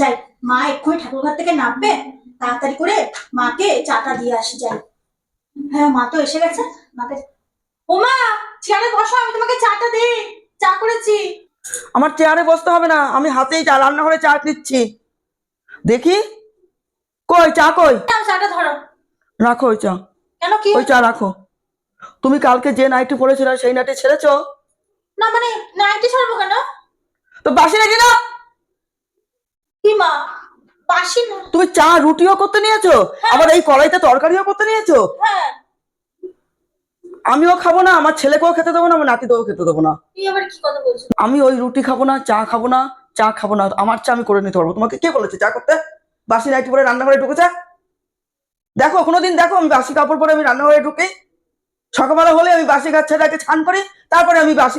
যাই। মা এক্ষুনি ঠাকুর ঘর থেকে নামবে তাড়াতাড়ি করে মাকে চাটা দিয়ে আসি যাই। হ্যাঁ মা তো এসে গেছে। মাকে ও মা চেয়ারে বসো আমি তোমাকে চাটা দিই। চা করেছি। আমার চেয়ারে বসতে হবে না আমি হাতেই চা রান্নাঘরে চা দিচ্ছি দেখি? কই চা কই? চাটা ধরো। রাখো ওই চা। কেন কি ওই চা রাখো। তুমি কালকে যে নাইটি পরেছিলে সেই নাইটি ছেড়েছো? না মানে নাইটি ছাড়বো কেন? তো বাসি নাইটি না? বাসি না। তুমি চা রুটিও করতে নিয়েছো? আবার এই কড়াইতে তরকারিও করতে নিয়েছো? হ্যাঁ। আমিও খাব না আমার ছেলেকেও খেতে দেবো না আমার নাতিদেরও খেতে দেবো না। আমি ওই রুটি খাব না চা খাব না চা খাব না আমার চা আমি করে নিতে পারব। তোমাকে কে বলেছে চা করতে? বাসি নাইটি পরে রান্নাঘরে ঢুকেছে? দেখো কোনোদিন দেখো আমি বাসি কাপড় পরে আমি রান্নাঘরে ঢুকি। সকালবেলা হলে আমি বাসি গাছটাকে ছান করি তারপরে আমি বাসি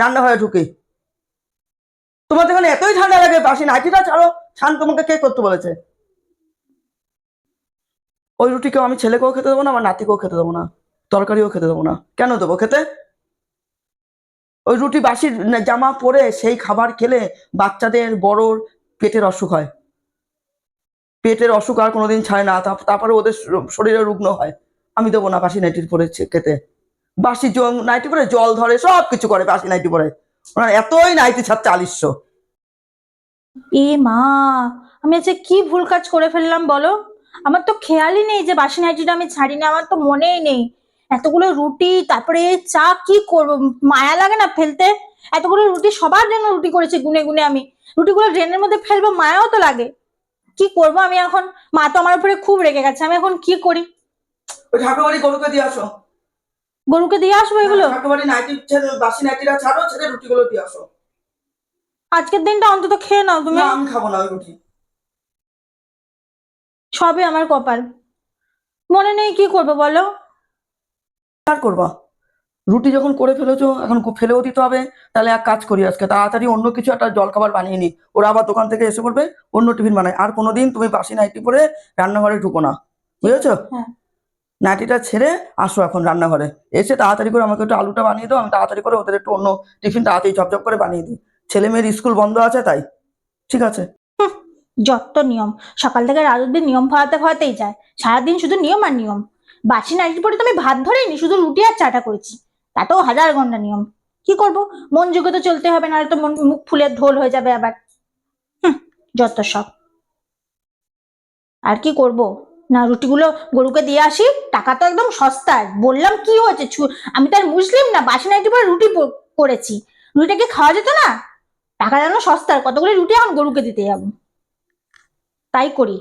রান্নাঘরে ঢুকি। তোমার এখানে এতই ঠান্ডা লাগে বাসি নাইটিটা ছাড়ো। ছান তোমাকে কে করতে বলেছে? ওই রুটি কেউ আমি ছেলেকেও খেতে দেবো না, আমার নাতিকেও খেতে দেবো না, তরকারিও খেতে দেবো না। কেন দেবো খেতে? ওই রুটি বাসির জামা পরে সেই খাবার খেলে বাচ্চাদের বড়র পেটের অসুখ হয়। পেটের অসুখ আর কোনোদিন ছাড়ে না তারপরে ওদের শরীরে রুগ্ন হয়। আমি দেবো না বাসি নাইটির পরে খেতে। বাসি নাইটি পরে জল ধরে সব কিছু করে বাসি নাইটি পরে। ওনার এতই নাইটি ছাড়ছে আলিস্য। এ মা আমি আজকে কি ভুল কাজ করে ফেললাম বলো? আমার তো খেয়ালই নেই যে বাসি নাইটিটা আমি ছাড়িনি আমার তো মনেই নেই। এতগুলো রুটি তারপরে চা কি করব? মায়া লাগে না ফেলতে? এতগুলো রুটি সবার জন্য রুটি করেছি গুনে গুনে আমি। রুটিগুলো ড্রেনের মধ্যে ফেলব মায়াও তো লাগে। কি করব আমি এখন? মা তো আমার উপরে খুব রেগে গেছে আমি এখন কি করি? ঠাকুরবাড়ি গরুকে দিয়ে আসো। গরুকে দিয়ে আসব এগুলো? ঠাকুরবাড়ি নাইটি বাসি নাইটিটা ছাড়ো ছেড়ে রুটিগুলো দিয়ে আসো। আজকের দিনটা অন্তত খেয়ে নাও তুমি না আমি খাব না রুটি। সবে আমার কপাল। মনে নেই কি করব বলো? আর করবা? রুটি যখন করে ফেলেছো এখন ফেলেও দিতে হবে। তাহলে এক কাজ করি আজকে তাড়াতাড়ি অন্য কিছু একটা জলখাবার বানিয়ে নি। ওরা আবার দোকান থেকে এসে পড়বে অন্য টিফিন বানায়। আর কোনোদিন তুমি বাসি নাইটি পরে রান্নাঘরে ঢুকো না। বুঝেছ? হ্যাঁ। নাইটিটা ছেড়ে আসো এখন রান্নাঘরে। এসে তাড়াতাড়ি করে আমাকে একটু আলুটা বানিয়ে দাও আমি তাড়াতাড়ি করে ওদের একটু অন্য টিফিন তাড়াতাড়ি ঝপঝপ করে বানিয়ে দিই। ছেলে মেয়ের স্কুল বন্ধ আছে তাই? ঠিক আছে। যত নিয়ম। সকাল থেকে অব্দি নিয়ম খাওয়াতে খাওয়াতেই যায়। সারাদিন শুধু নিয়ম আর নিয়ম। বাসি নাইটির পরে তো আমি ভাত ধরেইনি, শুধু রুটি আর চাটা করেছি। তাতেও হাজার ঘণ্টা নিয়ম। কি করব? মন যুগে তো চলতে হবে, নাহলে তো মন, মুখ ফুলের ঢোল হয়ে যাবে আবার। যত সব। আর কি করব? না, রুটিগুলো গরুকে দিয়ে আসি, টাকা তো একদম সস্তার বললাম কি হয়েছে? আমি তো আর মুসলিম না, বাসি নাইটির পরে রুটি করেছি। রুটিটা কি খাওয়া যেত না? টাকা যেন সস্তার? কতগুলি রুটি এখন গরুকে দিতে যাব। তাই করি।